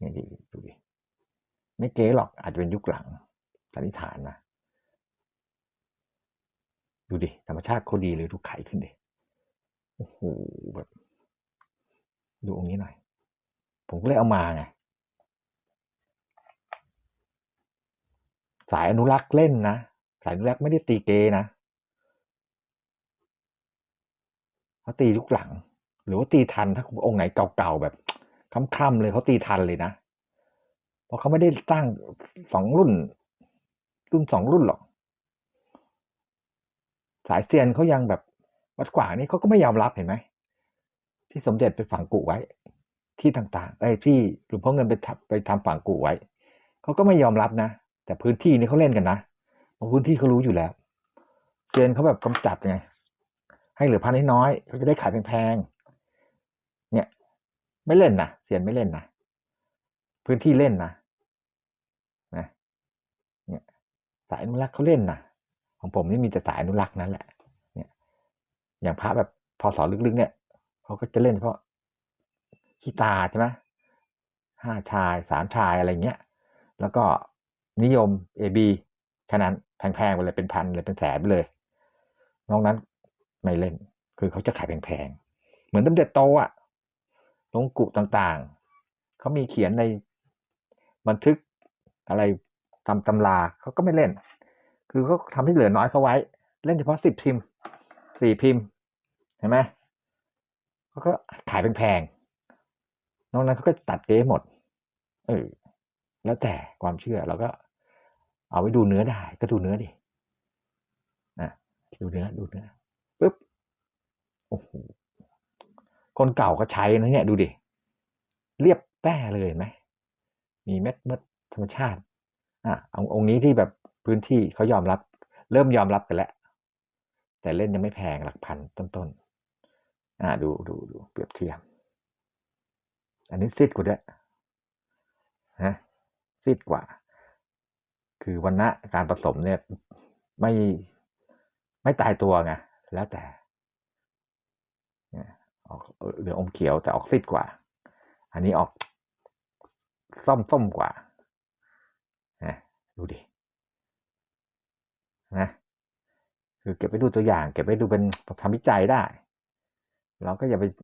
นี่ดิดูดิไม่เก๋หรอกอาจจะเป็นยุคหลังสันนิษฐานนะดูดิธรรมชาติโคตรดีเลยดูไข่ขึ้นดิโอ้โหแบบดูองค์นี้หน่อย ผมก็เลยเอามาไงสายอนุรักษ์เล่นนะ สายอนุรักษ์ไม่ได้ตีเกนะเขาตียุคหลัง หรือว่าตีทันถ้าองค์ไหนเก่าๆแบบ ค่ำๆเลยเขาตีทันเลยนะ เพราะเขาไม่ได้สร้างสองรุ่น รุ่นสองรุ่นหรอก สายเซียนเขายังแบบวัดกว่างนี่เขาก็ไม่ยอมรับเห็นไหม ที่สมเด็จไปฝังกุไว้ ที่ต่างๆไอ้ที่หลวงพ่อเงินไปทำไปทำฝังกุไว้เขาก็ไม่ยอมรับนะ แต่พื้นที่นี่เขาเล่นกันนะบางพื้นที่เขารู้อยู่แล้วเซียนเขาแบบกำจัดไงให้เหลือพันน้อยเขาจะได้ขายแพงๆเนี่ย ไม่เล่นนะเซียนไม่เล่นนะพื้นที่เล่นนะนะเนี่ยสายอนุรักษ์เขาเล่นนะของผมนี่มีแต่สายอนุรักษ์นั่นแหละ เนี่ย อย่างพระแบบพอสอนลึกๆ เนี่ยเขาก็จะเล่นเพราะขี้ตาใช่ไหมห้าชายสามชายอะไรเงี้ย แล้วก็นิยม A B แค่นั้นแพงๆไปเลยเป็นพันเลยเป็นแสนไปเลย นอกนั้นไม่เล่น คือเขาจะขายแพงๆ เหมือนตั้งแต่โตอะ ลงกุต่างๆ เขามีเขียนในบันทึกอะไรตำตำราเขาก็ไม่เล่น คือเขาทำให้เหลือน้อยเขาไว้ เล่นเฉพาะสิบพิมพ์สี่พิมพ์ เห็นไหมเขาก็ขายแพงๆนอกนั้นเขาก็ตัดเก๊หมด เออ แล้วแต่ความเชื่อเราก็ เอาไว้ดูเนื้อได้ ก็ดูเนื้อดินะดูเนื้อดูเนื้อปุ๊บ โอ้โห คนเก่าก็ใช้นะเนี่ยดูดิ เรียบแต้เลยไหมมีเม็ดเม็ดธรรมชาติอะอาองค์นี้ที่แบบพื้นที่เขายอมรับ เริ่มยอมรับกันแล้ว แต่เล่นยังไม่แพงหลักพันต้นๆอ่าดูดูดูเปรียบเทียบอันนี้ซิดกว่าด้วยนะซิดกว่า คือวันณะการผสมเนี่ยไม่ไม่ตายตัวไงแล้วแต่ ออกเหลืองอมเขียวแต่ออกซิดกว่า อันนี้ออกส้มส้มกว่านะดูดินะคือเก็บไปดูตัวอย่าง เก็บไปดูเป็นทำวิจัยได้ เราก็อย่าไป